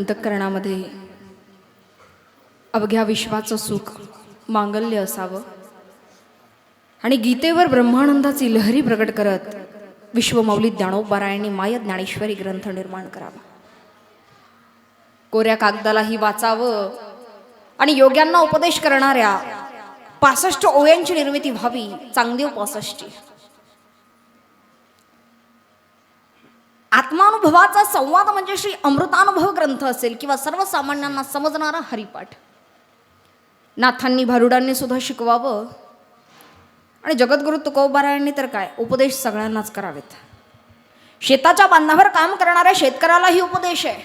अंतःकरणामध्ये अवघ्या विश्वाचं सुख मांगल्य असावं. आणि गीतेवर ब्रह्मानंदाची लहरी प्रकट करत विश्वमौली ज्ञानोबारायांनी माय ज्ञानेश्वरी ग्रंथ निर्माण करावा. कोऱ्या कागदालाही वाचावं आणि योग्यांना उपदेश करणाऱ्या पासष्ट ओव्यांची निर्मिती व्हावी चांगदेव पासष्टी आत्मानुभवाचा संवाद म्हणजे श्री अमृतानुभव ग्रंथ असेल किंवा सर्वसामान्यांना समजणारा हरिपाठ. नाथांनी भारुडांनी सुद्धा शिकवावं. आणि जगद्गुरु तुकोबारायांनी तर काय? उपदेश सगळ्यांनाच करावेत. शेताच्या बांधावर काम करणाऱ्या शेतकऱ्यालाही उपदेश आहे.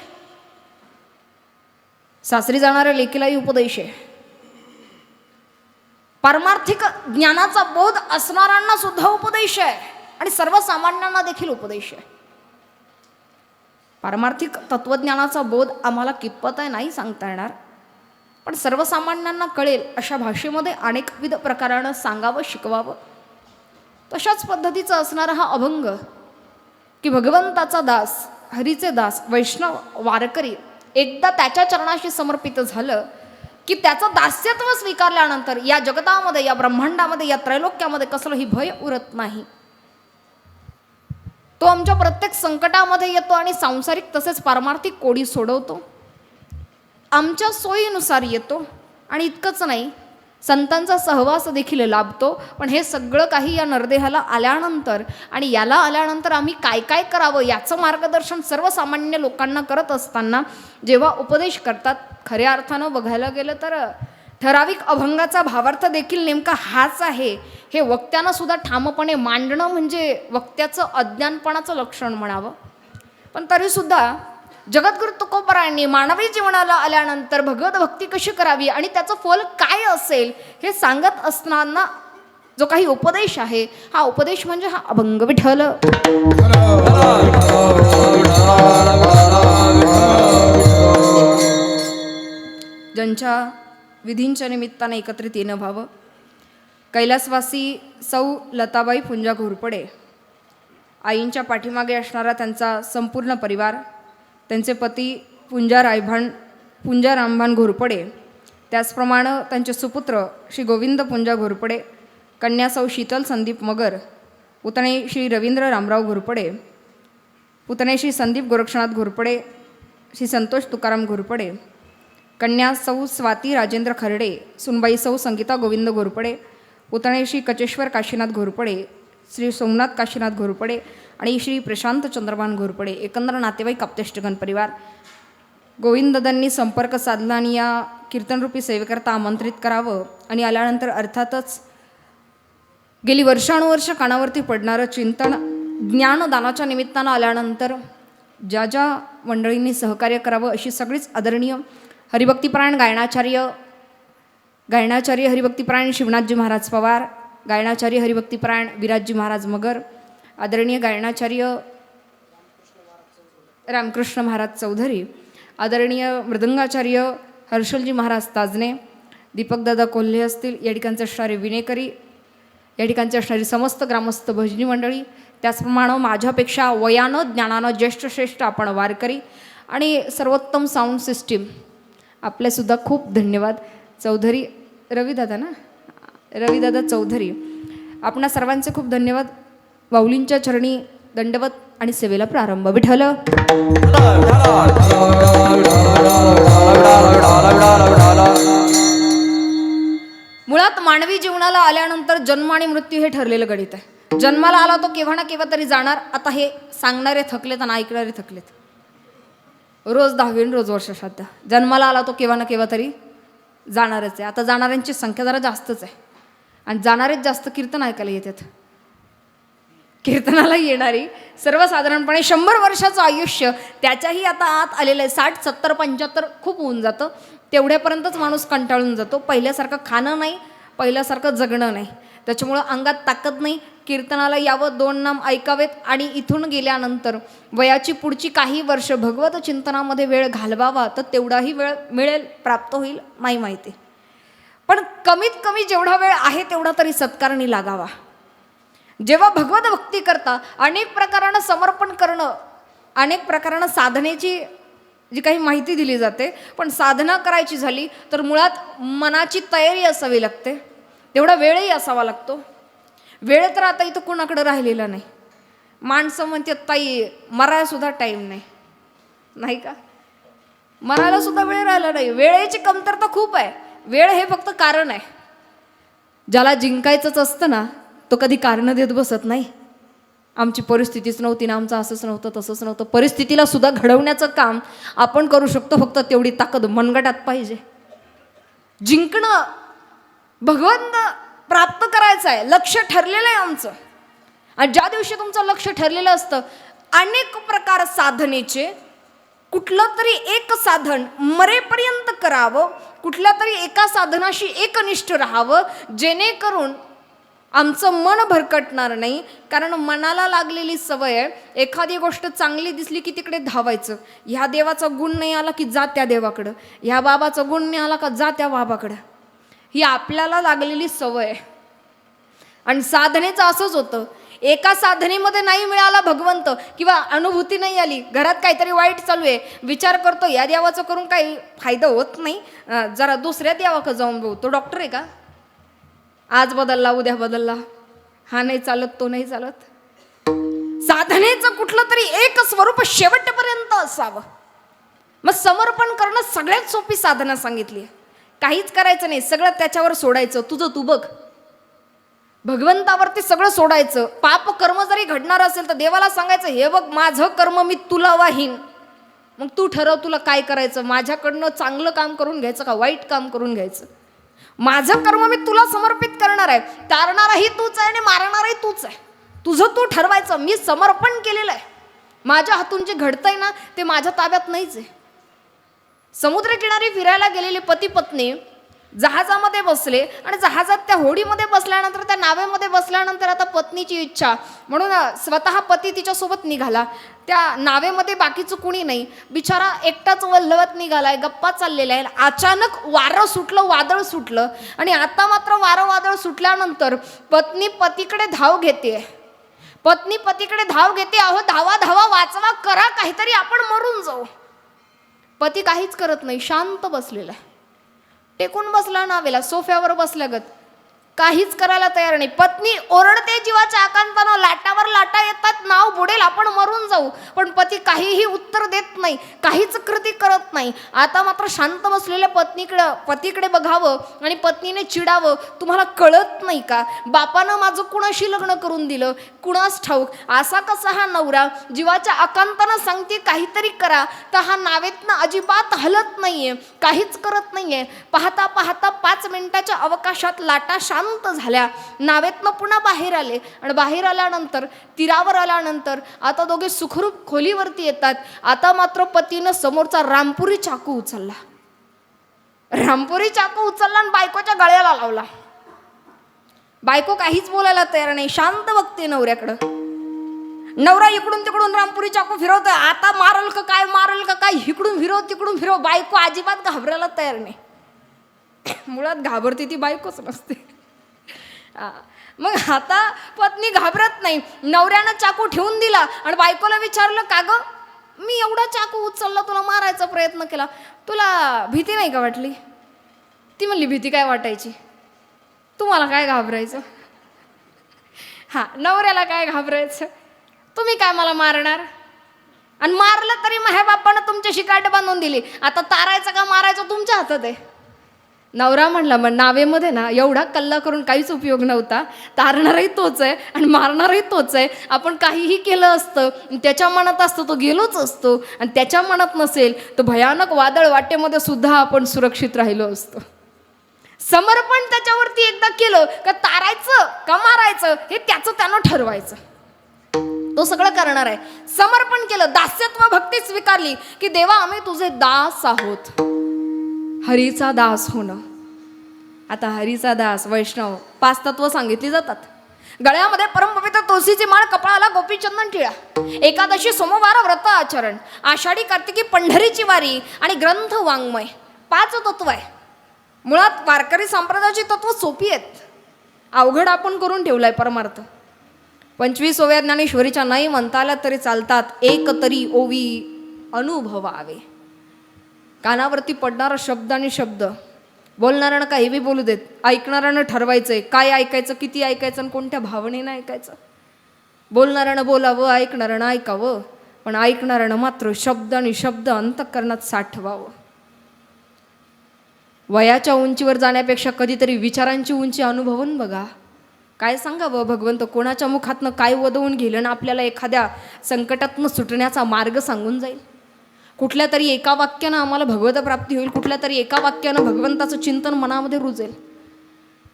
सासरी जाणाऱ्या लेकीलाही उपदेश आहे. पारमार्थिक ज्ञानाचा बोध असणाऱ्यांना सुद्धा उपदेश आहे. आणि सर्वसामान्यांना देखील उपदेश आहे. पारमार्थिक तत्वज्ञानाचा बोध आम्हाला कितपत आहे नाही सांगता येणार. पण सर्वसामान्यांना कळेल अशा भाषेमध्ये अनेकविध प्रकारानं सांगावं शिकवावं. तशाच पद्धतीचा असणारा हा अभंग की भगवंताचा दास हरीचे दास वैष्णव वारकरी एकदा त्याच्या चरणाशी समर्पित झालं की त्याचं दास्यत्व स्वीकारल्यानंतर या जगतामध्ये या ब्रह्मांडामध्ये या त्रैलोक्यामध्ये कसलंही भय उरत नाही. तो आमच्या प्रत्येक संकटामध्ये येतो आणि सांसारिक तसेच पारमार्थिक कोडी सोडवतो. आमच्या सोयीनुसार येतो आणि इतकंच नाही संतांचा सहवास देखील लाभतो. पण हे सगळं काही या नरदेहाला आल्यानंतर आणि याला आल्यानंतर आम्ही काय काय करावं याचं मार्गदर्शन सर्वसामान्य लोकांना करत असताना जेव्हा उपदेश करतात खऱ्या अर्थानं बघायला गेलं तर ठराविक अभंगाचा भावार्थ देखील नेमका हाच आहे हे वक्त्यानं सुद्धा ठामपणे मांडणं म्हणजे वक्त्याचं अज्ञानपणाचं लक्षण म्हणावं. पण तरीसुद्धा जगद्गुरु तुकोपरांनी मानवी जीवनाला आल्यानंतर भगवत भक्ती कशी करावी आणि त्याचं फल काय असेल हे सांगत असताना जो काही उपदेश आहे हा उपदेश म्हणजे हा अभंग विठल ज्यांच्या विधींच्या निमित्ताने एकत्रित येणं व्हावं. कैलासवासी सौ लताबाई पुंजा घोरपडे आईंच्या पाठीमागे असणारा त्यांचा संपूर्ण परिवार त्यांचे पती पुंजा रायभान पुंजा रामभान घोरपडे त्याचप्रमाणे त्यांचे सुपुत्र श्री गोविंद पुंजा घोरपडे कन्या सौ शीतल संदीप मगर पुतणे श्री रवींद्र रामराव घोरपडे पुतणे श्री संदीप गोरक्षनाथ घोरपडे श्री संतोष तुकाराम घोरपडे कन्या सौ स्वाती राजेंद्र खर्डे सुनबाई सौ संगीता गोविंद घोरपडे पुतणे श्री कचेश्वर काशीनाथ घोरपडे श्री सोमनाथ काशीनाथ घोरपडे आणि श्री प्रशांत चंद्रभान घोरपडे एकंदर नातेवाईक काप्तेष्टगण परिवार. गोविंददांनी संपर्क साधला आणि या कीर्तनरूपी सेवेकरता आमंत्रित करावं आणि आल्यानंतर अर्थातच गेली वर्षानुवर्ष कानावरती पडणारं चिंतन ज्ञानदानाच्या निमित्तानं आल्यानंतर ज्या ज्या मंडळींनी सहकार्य करावं अशी सगळीच आदरणीय हरिभक्तीपरायण गायनाचार्य गायनाचार्य हरिभक्तीपरायण शिवनाथजी महाराज पवार गायनाचार्य हरिभक्तीपरायण विराजजी महाराज मगर आदरणीय गायनाचार्य रामकृष्ण महाराज चौधरी आदरणीय मृदंगाचार्य हर्षलजी महाराज ताजने दीपकदादा कोल्हे असतील या ठिकाणचे असणारे विनेकरी या ठिकाणचे असणारी समस्त ग्रामस्थ भजनी मंडळी त्याचप्रमाणे माझ्यापेक्षा वयानं ज्ञानानं ज्येष्ठ श्रेष्ठ आपण वारकरी आणि सर्वोत्तम साऊंड सिस्टीम आपल्यासुद्धा खूप धन्यवाद. चौधरी रविदादा ना? रविदादा चौधरी आपणा सर्वांचे खूप धन्यवाद. वाऊलींच्या चरणी दंडवत आणि सेवेला प्रारंभ विठल मुळात मानवी जीवनाला आल्यानंतर जन्म आणि मृत्यू हे ठरलेलं गणित आहे. जन्माला आला तो केव्हा ना केव्हा तरी जाणार. आता हे सांगणारे थकलेत आणि ऐकणारे थकलेत. रोज दहावी रोज वर्ष श्राद्ध जन्माला आला तो केव्हा ना केव्हा तरी जाणारच आहे. आता जाणाऱ्यांची संख्या जरा जास्तच आहे. आणि जाणारेच जास्त कीर्तन ऐकायला येतात. कीर्तनाला येणारी सर्वसाधारणपणे शंभर वर्षाचं आयुष्य त्याच्याही आता आत आलेलं आहे. साठ सत्तर पंच्याहत्तर खूप होऊन जातं. तेवढ्यापर्यंतच माणूस कंटाळून जातो. पहिल्यासारखं खाणं नाही. पहिल्यासारखं जगणं नाही. त्याच्यामुळं अंगात ताकद नाही. कीर्तनाला यावं दोन नाम ऐकावेत आणि इथून गेल्यानंतर वयाची पुढची काही वर्ष भगवत चिंतनामध्ये वेळ घालवावा तर तेवढाही वेळ मिळेल प्राप्त होईल नाही माहिती. पण कमीत कमी जेवढा वेळ आहे तेवढा तरी सत्कारणी लागावा. जेव्हा भगवत भक्ती करता अनेक प्रकारानं समर्पण करणं अनेक प्रकारानं साधनेची जी काही माहिती दिली जाते पण साधना करायची झाली तर मुळात मनाची तयारी असावी लागते. तेवढा वेळही असावा लागतो. वेळ तर आता इथं कोणाकडे राहिलेला नाही. माणसं म्हणते ताई मरायसुद्धा टाईम नाही. नाही का? मरायला सुद्धा वेळ राहिला नाही. वेळेची कमतरता खूप आहे. वेळ हे फक्त कारण आहे. ज्याला जिंकायचंच असतं ना तो कधी कारणं देत बसत नाही. आमची परिस्थितीच नव्हती ना आमचं असंच नव्हतं तसंच नव्हतं. परिस्थितीला सुद्धा घडवण्याचं काम आपण करू शकतो फक्त तेवढी ताकद मनगटात पाहिजे. जिंकणं भगवंत प्राप्त करायचं आहे लक्ष ठरलेलं आहे आमचं. आणि ज्या दिवशी तुमचं लक्ष ठरलेलं असतं अनेक प्रकार साधनेचे कुठलं तरी एक साधन मरेपर्यंत करावं कुठल्या तरी एका साधनाशी एकनिष्ठ राहावं जेणेकरून आमचं मन भरकटणार नाही. कारण मनाला लागलेली सवय आहे एखादी गोष्ट चांगली दिसली की तिकडे धावायचं. ह्या देवाचा गुण नाही आला की जा त्या देवाकडं. ह्या बाबाचा गुण नाही आला का जा त्या बाबाकडं. ही आपल्याला लागलेली सवय. आहे आणि साधनेचं असंच होतं. एका साधनेमध्ये नाही मिळाला भगवंत किंवा अनुभूती नाही आली घरात काहीतरी वाईट चालू आहे विचार करतो या देवाचं करून काही फायदा होत नाही. जरा दुसऱ्या देवाकडे जाऊन बघू. तो डॉक्टर आहे का? आज बदलला उद्या बदलला. हा नाही चालत तो नाही चालत. साधनेचं कुठलं तरी एक स्वरूप शेवटपर्यंत असावं. मग समर्पण करणं सगळ्यात सोपी साधना सांगितली आहे. काहीच करायचं नाही सगळं त्याच्यावर सोडायचं. तुझं तू बघ. भगवंतावरती सगळं सोडायचं. पाप कर्म जरी घडणार असेल तर देवाला सांगायचं हे बघ माझं कर्म मी तुला वाहीन. मग तू ठरव तुला काय करायचं. माझ्याकडनं चांगलं काम करून घ्यायचं का वाईट काम करून घ्यायचं? माझं कर्म मी तुला समर्पित करणार आहे. तारणाराही तूच आहे आणि मारणाराही तूच आहे. तुझं तू ठरवायचं. मी समर्पण केलेलं आहे. माझ्या हातून जे घडतंय ना ते माझ्या ताब्यात नाहीच आहे. समुद्रकिनारी फिरायला गेलेले पती पत्नी जहाजामध्ये बसले आणि जहाजात त्या होडीमध्ये बसल्यानंतर त्या नावेमध्ये बसल्यानंतर आता पत्नीची इच्छा. म्हणून स्वतः पती तिच्यासोबत निघाला. त्या नावेमध्ये बाकीचं कुणी नाही. बिचारा एकटाच वल्लवत निघालाय गप्पा चाललेला आहे अचानक वारं सुटलं वादळ सुटलं. आणि आता मात्र वारं वादळ सुटल्यानंतर पत्नी पतीकडे धाव घेते. पत्नी पतीकडे धाव घेते. अहो धावा धावा वाचवा करा काहीतरी आपण मरून जाऊ. पती काहीच करत नाही शांत बसलेला आहे. टेकून बसला नावेला सोफ्यावर बसल्यागत काहीच करायला तयार नाही. पत्नी ओरडते जीवाच्या आकांतानं लाटावर लाटा येतात नाव बुडेल आपण मरून जाऊ. पण पती काहीही उत्तर देत नाही काहीच कृती करत नाही. आता मात्र शांत बसलेल्या पत्नीकडं पतीकडे बघावं आणि पत्नीने चिडावं तुम्हाला कळत नाही का? बापानं माझं कुणाशी लग्न करून दिलं? कुणास ठाऊक? असा कसा हा नवरा? जीवाच्या आकांतानं सांगते काहीतरी करा. तर हा नावेतनं अजिबात हलत नाहीये काहीच करत नाहीये. पाहता पाहता पाच मिनिटाच्या अवकाशात लाटा शांत झाल्या. नावेतनं पुन्हा बाहेर आले. आणि बाहेर आल्यानंतर तीरावर आल्यानंतर आता दोघे सुखरूप खोलीवरती येतात. आता मात्र पतीनं समोरचा रामपुरी चाकू उचलला. रामपुरी चाकू उचलला आणि बायकोच्या गळ्याला लावला. बायको काहीच बोलायला तयार नाही. शांत बघते नवऱ्याकडं. नवरा इकडून तिकडून रामपुरी चाकू फिरवतोय. आता मारल का काय मारल का काय? इकडून फिरव तिकडून फिरव. बायको अजिबात घाबरायला तयार नाही. मुळात घाबरते ती बायकोच नसते. मग आता पत्नी घाबरत नाही. नवऱ्यानं चाकू ठेवून दिला आणि बायकोला विचारलं का ग? मी एवढा चाकू उचलला तुला मारायचा प्रयत्न केला. तुला भीती नाही का वाटली? ती म्हणली भीती काय वाटायची? तुम्हाला काय घाबरायचं? हां नवऱ्याला काय घाबरायचं? तुम्ही काय मला मारणार? आणि मारलं तरी माह्या बापानं तुमच्याशी काट बांधून दिली. आता तारायचं का मारायचं तुमच्या हातात आहे? नवरा म्हणला मग नावेमध्ये ना एवढा कल्ला करून काहीच उपयोग नव्हता. तारणारही तोच आहे आणि मारणारही तोच आहे. आपण काहीही केलं असतं त्याच्या मनात असतं तो गेलोच असतो. आणि त्याच्या मनात नसेल तर भयानक वादळ वाटेमध्ये सुद्धा आपण सुरक्षित राहिलो असतो. समर्पण त्याच्यावरती एकदा केलं का तारायचं का मारायचं हे त्याचं त्यानं ठरवायचं. तो सगळं करणार आहे. समर्पण केलं दास्यत्व भक्ती स्वीकारली की देवा आम्ही तुझे दास आहोत. हरीचा दास होणं. आता हरीचा दास वैष्णव पाच तत्व सांगितली जातात. गळ्यामध्ये परमपवित्र तुळशीची माळ कपाळाला गोपीचंदन टिळा. एकादशी सोमवार व्रत आचरण. आषाढी कार्तिकी पंढरीची वारी आणि ग्रंथ वाङ्मय. पाच तत्व आहे. मुळात वारकरी संप्रदायाची तत्व सोपी आहेत. अवघड आपण करून ठेवलाय परमार्थ. पंचवीस ओव्या ज्ञानेश्वरीच्या नाही म्हणता आल्या तरी चालतात एक तरी ओवी अनुभवावे. कानावरती पडणारा शब्द आणि शब्द. बोलणाऱ्यानं काही बी बोलू देत ऐकणाऱ्यानं ठरवायचंय काय ऐकायचं किती ऐकायचं आणि कोणत्या भावनेनं ऐकायचं? बोलणाऱ्यानं बोलावं ऐकणाऱ्यानं ऐकावं पण ऐकणाऱ्यानं मात्र शब्द आणि शब्द अंतकरणात साठवावं. वयाच्या उंचीवर जाण्यापेक्षा कधीतरी विचारांची उंची अनुभवून बघा. काय सांगावं भगवंत? कोणाच्या मुखातनं काय वदवून घेईल आणि आपल्याला एखाद्या संकटातनं सुटण्याचा मार्ग सांगून जाईल? कुठल्या तरी एका वाक्यानं आम्हाला भगवत प्राप्ती होईल कुठल्या तरी एका वाक्यानं भगवंताचं चिंतन मनामध्ये रुजेल.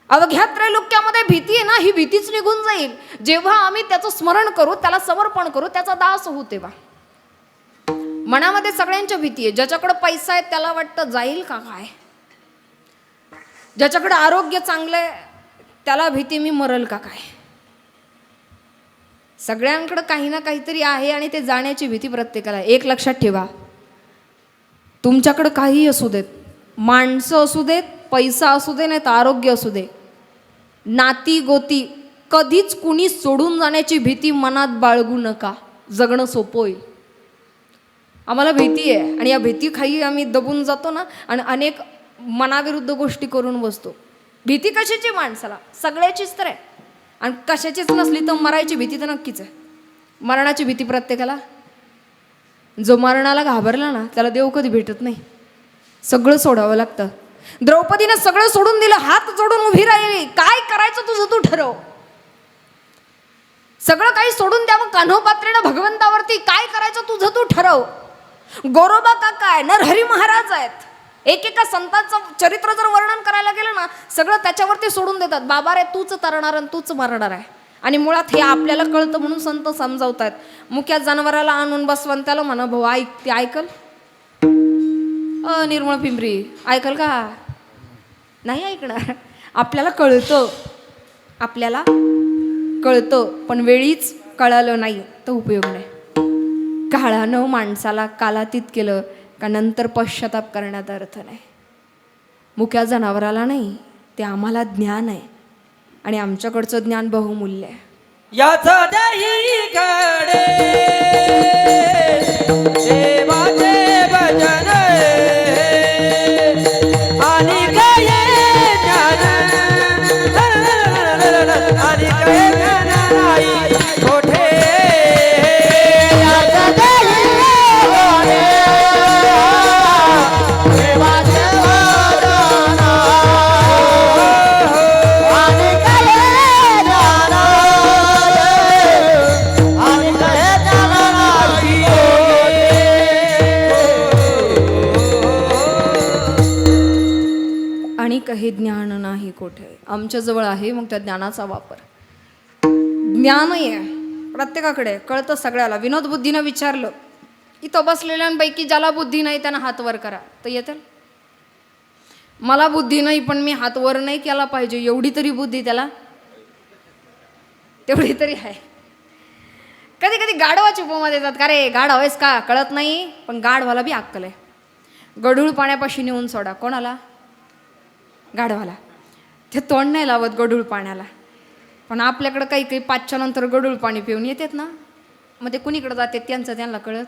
अवघ्या त्रैलोक्यामध्ये भीती आहे ना ही भीतीच निघून जाईल. जेव्हा आम्ही त्याचं स्मरण करू त्याला समर्पण करू त्याचा दास होऊ तेव्हा. मनामध्ये सगळ्यांच्या भीती आहे. ज्याच्याकडे पैसा आहे त्याला वाटतं जाईल का काय? ज्याच्याकडे आरोग्य चांगलं आहे त्याला भीती मी मरल का काय? सगळ्यांकडे काही ना काहीतरी आहे आणि ते जाण्याची भीती प्रत्येकाला एक लक्षात ठेवा. तुमच्याकडं काहीही असू देत. माणसं असू देत पैसा असू दे नाही तर आरोग्य असू दे. नाती गोती कधीच कुणी सोडून जाण्याची भीती मनात बाळगू नका. जगणं सोपं होईल. आम्हाला भीती आहे आणि या भीतीखाली आम्ही दबून जातो ना आणि अनेक मनाविरुद्ध गोष्टी करून बसतो. भीती कशाची माणसाला? सगळ्याचीच तर आहे. आणि कशाचीच नसली तर मरायची भीती तर नक्कीच आहे. मरणाची भीती प्रत्येकाला? जो मरणाला घाबरला ना त्याला देव कधी भेटत नाही. सगळं सोडावं लागतं. द्रौपदीनं सगळं सोडून दिलं हात जोडून उभी राहिली. काय करायचं तुझं? तू ठरव. सगळं काही सोडून द्यावं कान्होपात्रेनं भगवंतावरती. काय करायचं तुझं? तू ठरव. गोरोबा काका आहे नरहरी महाराज आहेत. एकेका संतांचं चरित्र जर वर्णन करायला गेलं ना सगळं त्याच्यावरती सोडून देतात. बाबा रे तूच तरणार आणि तूच मरणार आहे. आणि मुळात हे आपल्याला कळतं म्हणून संत समजावतात मुख्या जनावराला आणून बसवन त्याला म्हणा भाऊ ऐक ते ऐकल? अ निर्मळ पिंपरी ऐकल का? नाही ऐकणार. आपल्याला कळतं. आपल्याला कळतं पण वेळीच कळालं नाही तर उपयोग नाही. काळानं माणसाला कालातीत केलं का नंतर पश्चाताप करण्याचा अर्थ नाही? मुक्या जनावराला नाही ते आम्हाला ज्ञान आहे. आणि आमच्याकडचं ज्ञान बहुमूल्य आहे. याचा हे ज्ञान नाही कोठे. आमच्याजवळ आहे मग त्या ज्ञानाचा वापर. ज्ञान आहे. प्रत्येकाकडे कळतं सगळ्याला. विनोद बुद्धीनं विचारलं इथं बसलेल्यांपैकी ज्याला बुद्धी नाही त्यानं हात वर करा. तर येतं मला बुद्धी नाही पण मी हात वर नाही केला पाहिजे. एवढी तरी बुद्धी त्याला? तेवढी तरी आहे. कधी कधी गाढवाची उपमा देतात का रे गाढ हवेस का? कळत नाही पण गाढवाला बी अक्कल आहे. गढूळ पाण्यापाशी नेऊन सोडा. कोणाला? गाढवाला. ते तोंड नाही लावत गढूळ पाण्याला. पण आपल्याकडं काही काही पाचच्या नंतर गढूळ पाणी पिऊन येतात ना. मग ते कुणीकडे जाते त्यांचं त्यांना कळत?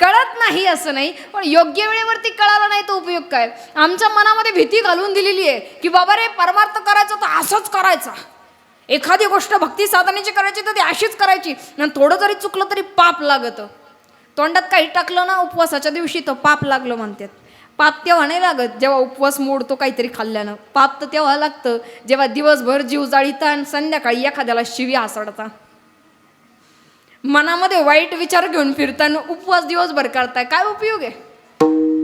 कळत नाही असं नाही पण योग्य वेळेवरती कळालं नाही तो उपयोग काय? आमच्या मनामध्ये भीती घालून दिलेली आहे की बाबा रे परमार्थ करायचं तर असंच करायचा. एखादी गोष्ट भक्ती साधनेची करायची तर ती अशीच करायची. आणि थोडं जरी चुकलं तरी पाप लागतं. तोंडात काही टाकलं ना उपवासाच्या दिवशी तर पाप लागलं म्हणतात. पाप तेव्हा नाही लागत. जेव्हा उपवास मोडतो काहीतरी खाल्ल्यानं. पाप तर तेव्हा लागतं. जेव्हा दिवसभर जीव जाळीता आणि संध्याकाळी एखाद्याला शिवी हासडता. मनामध्ये वाईट विचार घेऊन फिरताना उपवास दिवसभर करताय काय उपयोग आहे?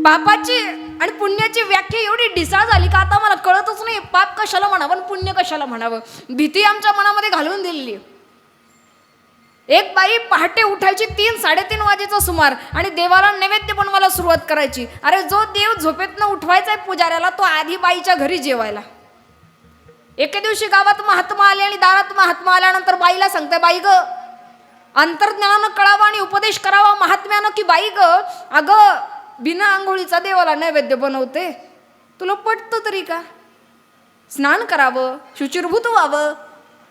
पापाची आणि पुण्याची व्याख्या एवढी डिसा झाली का आता मला कळतच नाही. पाप कशाला म्हणावं आणि पुण्य कशाला म्हणावं? भीती आमच्या मनामध्ये घालून दिलेली आहे. एक बाई पहाटे उठायची तीन साडेतीन वाजेचा सुमार आणि देवाला नैवेद्य बनवायला सुरुवात करायची. अरे जो देव झोपेतनं उठवायचा आहे पुजाऱ्याला तो आधी बाईच्या घरी जेवायला. एके दिवशी गावात महात्मा आले आणि दारात महात्मा आल्यानंतर बाईला सांगते बाई ग अंतर्ज्ञानानं कळावं आणि उपदेश करावा महात्म्यानं की बाई ग अगं बिना आंघोळीचा देवाला नैवेद्य बनवते. तुला पटतं तरी का? स्नान करावं शुचिर्भूत व्हावं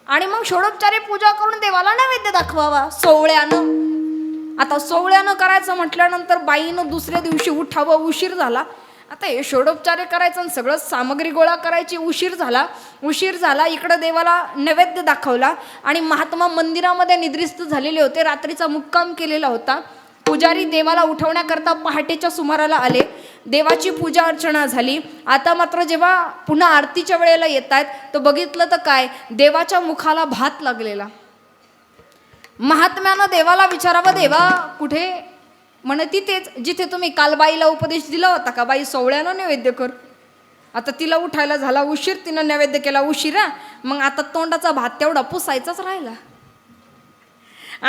आणि मग षोडोपचारी पूजा करून देवाला नैवेद्य दाखवावा सोवळ्यानं. आता सोवळ्यानं करायचं म्हटल्यानंतर बाईनं दुसऱ्या दिवशी उठावं उशीर झाला. आता हे षोडोपचारे करायचं आणि सगळं सामग्री गोळा करायची उशीर झाला. उशीर झाला इकडं देवाला नैवेद्य दाखवला आणि महात्मा मंदिरामध्ये निद्रिस्त झालेले होते. रात्रीचा मुक्काम केलेला होता. पुजारी देवाला उठवण्याकरता पहाटेच्या सुमाराला आले. देवाची पूजा अर्चना झाली. आता मात्र जेव्हा पुन्हा आरतीच्या वेळेला येत आहेत तर बघितलं तर काय? देवाच्या मुखाला भात लागलेला. महात्म्यानं देवाला विचारावं देवा कुठे? म्हणती तेच जिथे तुम्ही काल बाईला उपदेश दिला होता का? बाई सोवळ्यानं नैवेद्य कर. आता तिला उठायला झाला उशीर तिनं नैवेद्य केला उशिरा मग आता तोंडाचा भात तेवढा पुसायचाच राहिला.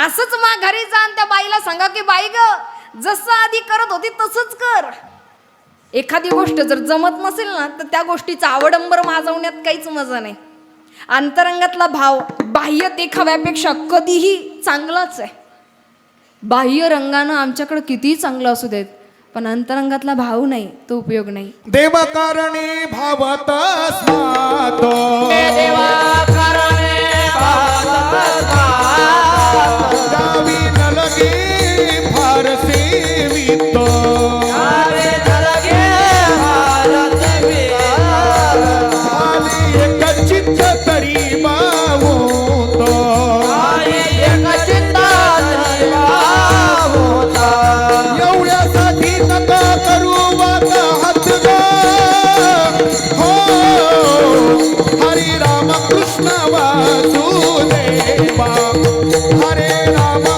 असंच माघारी जा त्या बाईला सांगा की बाई ग जसं आधी करत होती तसंच कर. एखादी गोष्ट जर जमत नसेल ना तर त्या गोष्टीचा आवडंबर माजवण्यात काहीच मजा नाही. अंतरंगातला भाव बाह्य देखाव्यापेक्षा कधीही चांगलाच आहे. बाह्य रंगानं आमच्याकडं कितीही चांगलं असू देत पण अंतरंगातला भाव नाही तो उपयोग नाही. देवकारणे भावत देवा love.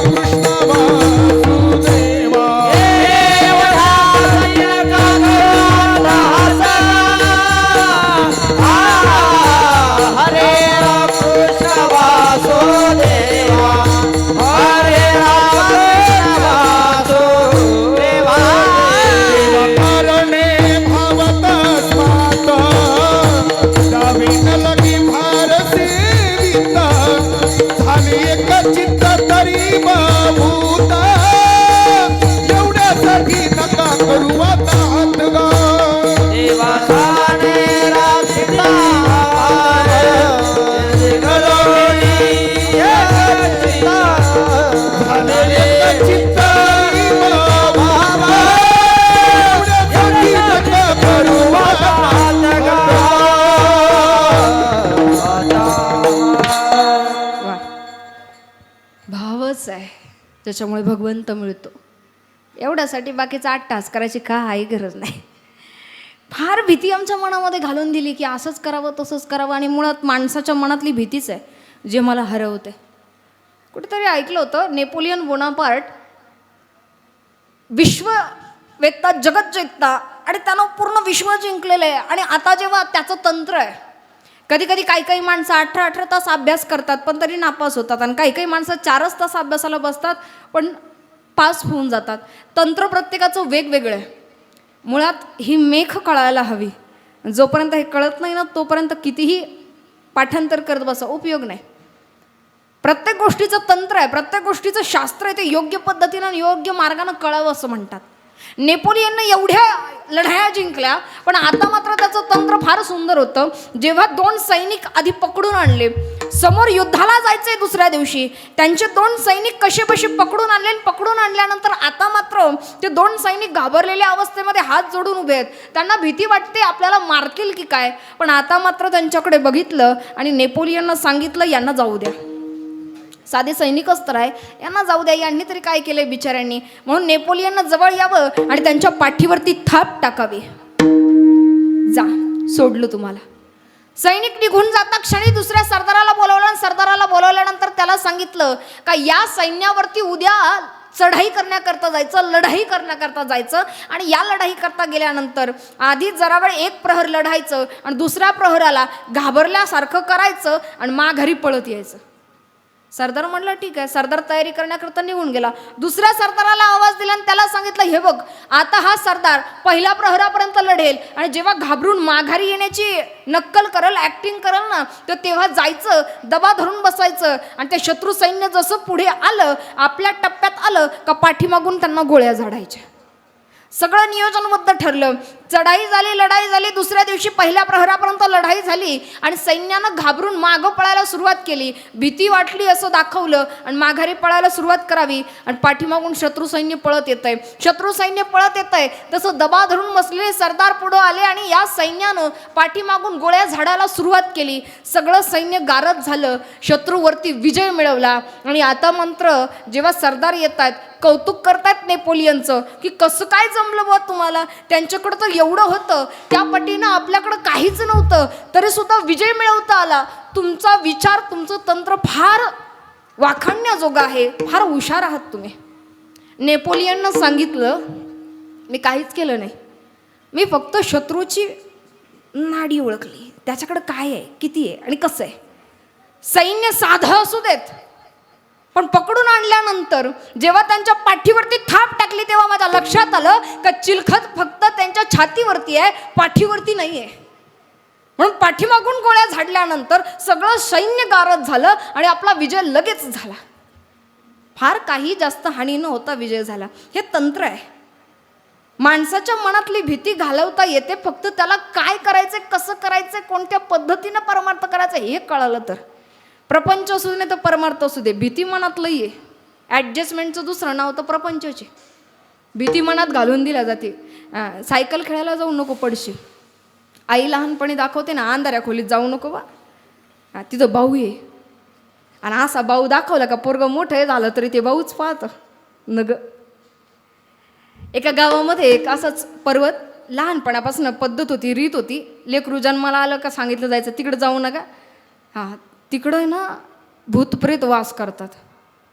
ज्याच्यामुळे त्याच्यामुळे भगवंत मिळतो. एवढ्यासाठी बाकीचा आठ तास करायची काही गरज नाही. फार भीती आमच्या मनामध्ये घालून दिली की असंच करावं तसंच करावं आणि मुळात माणसाच्या मनातली भीतीच आहे जे मला हरवते. कुठेतरी ऐकलं होतं नेपोलियन बोनापार्ट विश्ववेत्ता जगत जिंकता आणि त्यानं पूर्ण विश्व जिंकलेलं आहे आणि आता जेव्हा त्याचं तंत्र आहे कधी कधी काही काही माणसं अठरा अठरा तास अभ्यास करतात पण तरी नापास होतात आणि काही काही माणसं चारच तास अभ्यासाला बसतात पण पास होऊन जातात. तंत्र प्रत्येकाचं वेगवेगळं आहे. मुळात ही मेख कळायला हवी. जोपर्यंत हे कळत नाही ना तोपर्यंत कितीही पाठांतर करत बसा उपयोग नाही. प्रत्येक गोष्टीचं तंत्र आहे प्रत्येक गोष्टीचं शास्त्र आहे ते योग्य पद्धतीनं आणि योग्य मार्गानं कळावं असं म्हणतात. नेपोलियननं एवढ्या लढाया जिंकल्या पण आता मात्र त्याचं तंत्र फार सुंदर होतं. जेव्हा दोन सैनिक आधी पकडून आणले समोर युद्धाला जायचंय दुसऱ्या दिवशी. त्यांचे दोन सैनिक कसे बसे पकडून आणले आणि पकडून आणल्यानंतर आता मात्र ते दोन सैनिक घाबरलेल्या अवस्थेमध्ये हात जोडून उभे आहेत. त्यांना भीती वाटते आपल्याला मारतील की काय पण आता मात्र त्यांच्याकडे बघितलं आणि नेपोलियननं सांगितलं यांना जाऊ द्या. साधे सैनिकच तर आहे यांना जाऊ द्या यांनी तरी काय केलंय बिचाऱ्यांनी? म्हणून नेपोलियननं जवळ यावं आणि त्यांच्या पाठीवरती थाप टाकावी. जा सोडलं तुम्हाला. सैनिक निघून जाता क्षणी दुसऱ्या सरदाराला बोलवलं आणि सरदाराला बोलवल्यानंतर त्याला सांगितलं का या सैन्यावरती उद्या चढाई करण्याकरता जायचं लढाई करण्याकरता जायचं आणि या लढाई करता गेल्यानंतर आधी जरा वेळ एक प्रहर लढायचं आणि दुसऱ्या प्रहराला घाबरल्यासारखं करायचं आणि माघारी पळत यायचं. सरदार म्हटलं ठीक आहे. सरदार तयारी करण्याकरता निघून गेला. दुसऱ्या सरदाराला आवाज दिला आणि त्याला सांगितलं हे बघ आता हा सरदार पहिल्या प्रहरापर्यंत लढेल आणि जेव्हा घाबरून माघारी येण्याची नक्कल करल ॲक्टिंग करल ना तर तेव्हा जायचं दबा धरून बसायचं आणि ते शत्रू सैन्य जसं पुढे आलं आपल्या टप्प्यात आलं का पाठीमागून त्यांना गोळ्या झाडायच्या. सगळं नियोजनबद्ध ठरलं. चढाई झाली लढाई झाली दुसऱ्या दिवशी पहिल्या प्रहरापर्यंत लढाई झाली आणि सैन्यानं घाबरून मागं पळायला सुरुवात केली. भीती वाटली असं दाखवलं आणि माघारी पळायला सुरुवात करावी आणि पाठीमागून शत्रू सैन्य पळत येत आहे शत्रू सैन्य पळत येत आहे तसं दबा धरून बसलेले सरदार पुढं आले आणि या सैन्यानं पाठीमागून गोळ्या झाडायला सुरुवात केली. सगळं सैन्य गारद झालं. शत्रूवरती विजय मिळवला. आणि आता मंत्र जेव्हा सरदार येत आहेत कौतुक करतायत नेपोलियनचं की कसं काय जमलं बा तुम्हाला? त्यांच्याकडं तर एवढं होतं त्या पटीनं आपल्याकडं काहीच नव्हतं तरी सुद्धा विजय मिळवता आला. तुमचा विचार तुमचं तंत्र फार वाखाणण्याजोगं आहे फार हुशार आहात तुम्ही. नेपोलियननं सांगितलं मी काहीच केलं नाही. मी फक्त शत्रूची नाडी ओळखली. त्याच्याकडं काय आहे किती आहे आणि कसं आहे? सैन्य साधं असू देत. पण पकडून आणल्यानंतर जेव्हा त्यांच्या पाठीवरती थाप टाकली तेव्हा माझ्या लक्षात आलं का चिलखत फक्त त्यांच्या छातीवरती आहे पाठीवरती नाही आहे. म्हणून पाठीमागून गोळ्या झाडल्यानंतर सगळं सैन्य गारद झालं आणि आपला विजय लगेच झाला. फार काही जास्त हानी न होता विजय झाला. हे तंत्र आहे. माणसाच्या मनातली भीती घालवता येते फक्त त्याला काय करायचं कसं करायचं कोणत्या पद्धतीनं परमार्थ करायचं हे कळालं तर. प्रपंच असू दे तर परमार्थ असू दे. भीती मनातलंही आहे. ॲडजस्टमेंटचं दुसरं नाव तर प्रपंचचे. भीती मनात घालून दिल्या जाते. सायकल खेळायला जाऊ नको पडशील आई लहानपणी दाखवते ना अंधाऱ्या खोलीत जाऊ नको बा. तिथं भाऊ आहे. आणि असा भाऊ दाखवला का पोरगं मोठं आहे झालं तरी ते भाऊच पाहतं. नग. एका गावामध्ये एक असाच पर्वत लहानपणापासून पद्धत होती रीत होती. लेकरू जन्माला आलं का सांगितलं जायचं तिकडं जाऊ नका. हां तिकडं आहे ना भूतप्रेत वास करतात.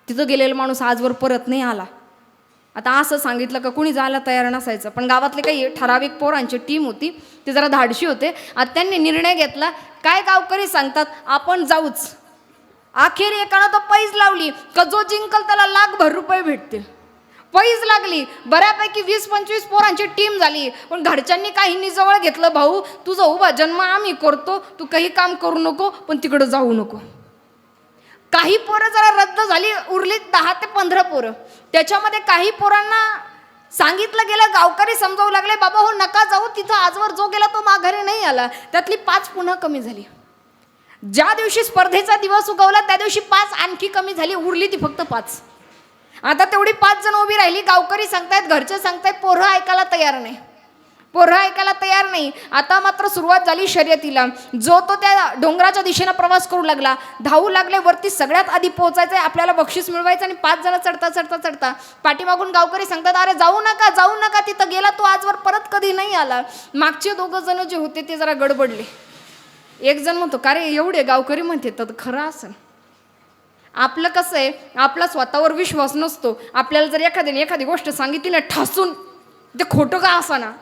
तिथं गेलेला माणूस आजवर परत नाही आला. आता असं सांगितलं का कुणी जायला तयार नसायचं. पण गावातले काही ठराविक पोरांची टीम होती ते जरा धाडशी होते. आता त्यांनी निर्णय घेतला काय गावकरी सांगतात आपण जाऊच. अखेर एकानं तर पैज लावली का जो जिंकल त्याला लाखभर रुपये भेटतील. पैज लागली. बऱ्यापैकी वीस पंचवीस पोरांची टीम झाली. पण घरच्यांनी काहींनी जवळ घेतलं भाऊ तुझा उभा जन्म आम्ही करतो. तू काही काम करू नको पण तिकडं जाऊ नको. काही पोरं जरा रद्द झाली उरली दहा ते पंधरा पोरं. त्याच्यामध्ये काही पोरांना सांगितलं गेलं गावकरी समजावू लागले बाबा हो नका जाऊ. तिथं आजवर जो गेला तो माघारी नाही आला. त्यातली पाच पुन्हा कमी झाली. ज्या दिवशी स्पर्धेचा दिवस उगवला त्या दिवशी पाच आणखी कमी झाली. उरली ती फक्त पाच. आता तेवढी पाच जण उभी राहिली. गावकरी सांगतायत घरचे सांगतायत पोरं ऐकायला तयार नाही. पोरं ऐकायला तयार नाही. आता मात्र सुरुवात झाली शर्यतीला. जो तो त्या डोंगराच्या दिशेनं प्रवास करू लागला. धावू लागले वरती सगळ्यात आधी पोहोचायचं आहे आपल्याला बक्षीस मिळवायचं आणि पाच जण चढता चढता चढता. पाठीमागून गावकरी सांगतात अरे जाऊ नका जाऊ नका तिथं गेला तो आजवर परत कधी नाही आला. मागचे दोघं जण जे होते ते जरा गडबडले. एक जण म्हणतो का रे एवढे? गावकरी म्हणते तर खरं असं आपलं कसं आहे आपला स्वतःवर विश्वास नसतो. आपल्याला जर एखाद्याने एखादी गोष्ट सांगितली ना ठासून ते खोटं का असाना?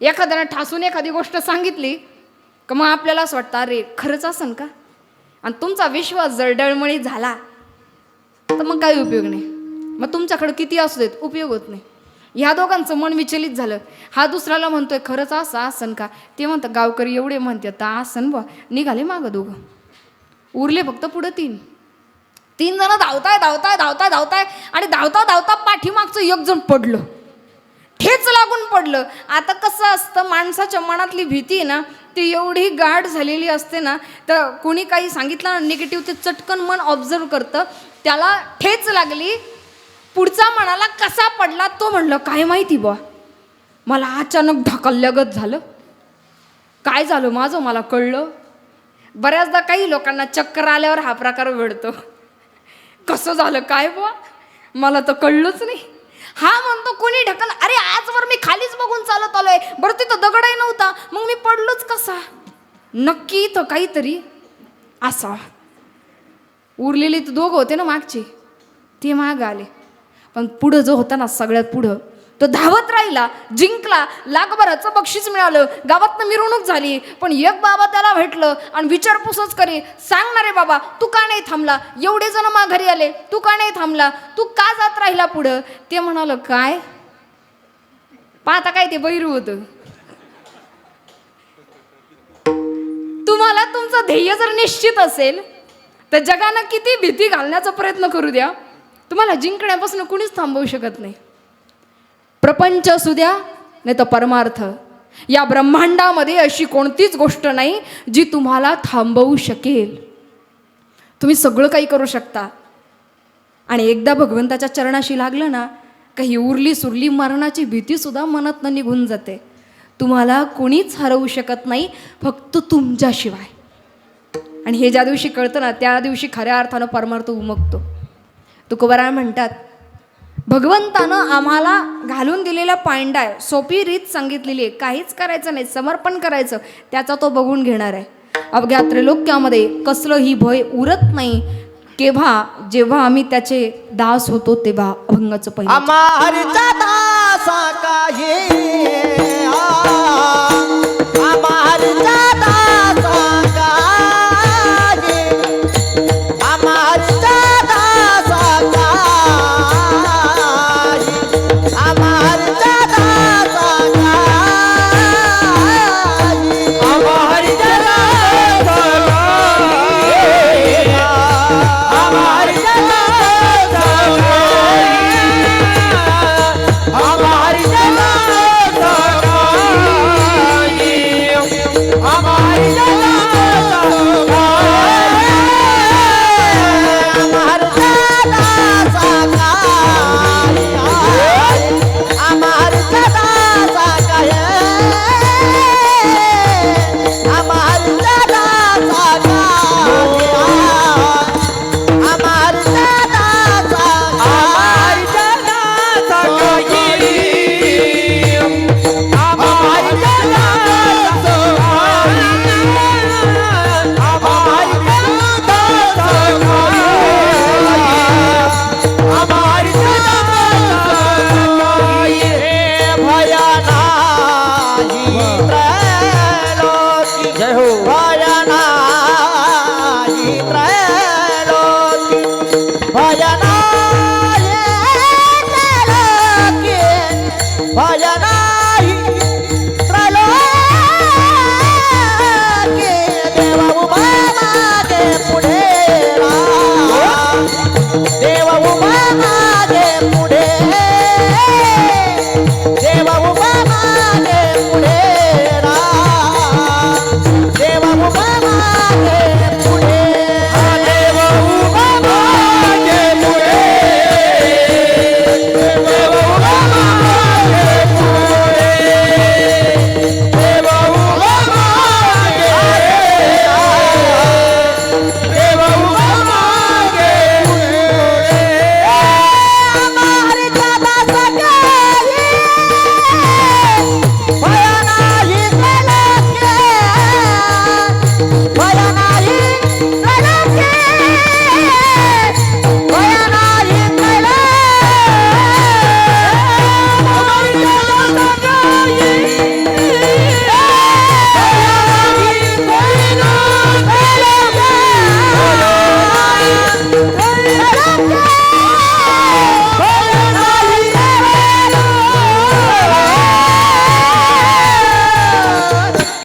एखाद्यानं ठासून एखादी गोष्ट सांगितली का मग आपल्याला असं वाटतं अरे खरंच असन का? आणि तुमचा विश्वास जर डळमळी झाला तर मग काही उपयोग नाही. मग तुमच्याकडं किती असू देत उपयोग होत नाही. ह्या दोघांचं मन विचलित झालं. हा दुसऱ्याला म्हणतोय खरंच असं आसन का? ते म्हणतं गावकरी एवढे म्हणते आता आसन बा निघाले मागं दोघं. उरले फक्त पुढं तीन. तीन जण धावताय धावताय धावताय धावताय आणि धावता धावता पाठीमागचं एक जण पडलं. ठेच लागून पडलं. आता कसं असतं माणसाच्या मनातली भीती आहे ना ती एवढी गाढ झालेली असते ना तर कोणी काही सांगितलं ना निगेटिव्ह ते चटकन मन ऑब्झर्व करतं. त्याला ठेच लागली. पुढचा मनाला कसा पडला तो म्हणलं काय माहिती बा मला अचानक ढकलल्यागत झालं. काय झालं माझं? मला कळलं. बऱ्याचदा काही लोकांना चक्कर आल्यावर हा प्रकार घडतो. कसं झालं काय बुवा? मला तर कळलंच नाही. हा म्हणतो कोणी ढकल अरे आजवर मी खालीच बघून चालत आलोय. बरं तिथं दगडही नव्हता. मग मी पडलोच कसा? नक्की इथं काहीतरी असा. उरलेले तर दोघं होते ना मागचे. ते माग आले. पण पुढं जो होता ना सगळ्यात पुढं तो धावत राहिला जिंकला लाखभराचं बक्षीस मिळालं गावातनं मिरवणूक झाली पण एक बाबा त्याला भेटलं आणि विचारपूसच करे सांगणारे रे बाबा तू का नाही थांबला? एवढे जण माघारी आले तू का नाही थांबला? तू का जात राहिला पुढं? ते म्हणालं काय? पाहता काय ते बैरू होतं. तुम्हाला तुमचं ध्येय जर निश्चित असेल तर जगानं किती भीती घालण्याचा प्रयत्न करू द्या. तुम्हाला जिंकण्यापासून कुणीच थांबवू शकत नाही. प्रपंच असू द्या नाही तर परमार्थ. या ब्रह्मांडामध्ये अशी कोणतीच गोष्ट नाही जी तुम्हाला थांबवू शकेल. तुम्ही सगळं काही करू शकता. आणि एकदा भगवंताच्या चरणाशी लागलं ना काही उरली सुरली मरणाची भीतीसुद्धा मनातनं निघून जाते. तुम्हाला कोणीच हरवू शकत नाही फक्त तुमच्याशिवाय. आणि हे ज्या दिवशी कळतं ना त्या दिवशी खऱ्या अर्थानं परमार्थ उमगतो. तुकोबाराय म्हणतात भगवंतानं आम्हाला घालून दिलेला पांडा आहे सोपी रीत सांगितलेली आहे. काहीच करायचं नाही समर्पण करायचं. त्याचा तो बघून घेणार आहे. अवघ्या त्रैलोक्यामध्ये कसलंही भय उरत नाही. केव्हा जेव्हा आम्ही त्याचे दास होतो तेव्हा अभंगाचं पहिलं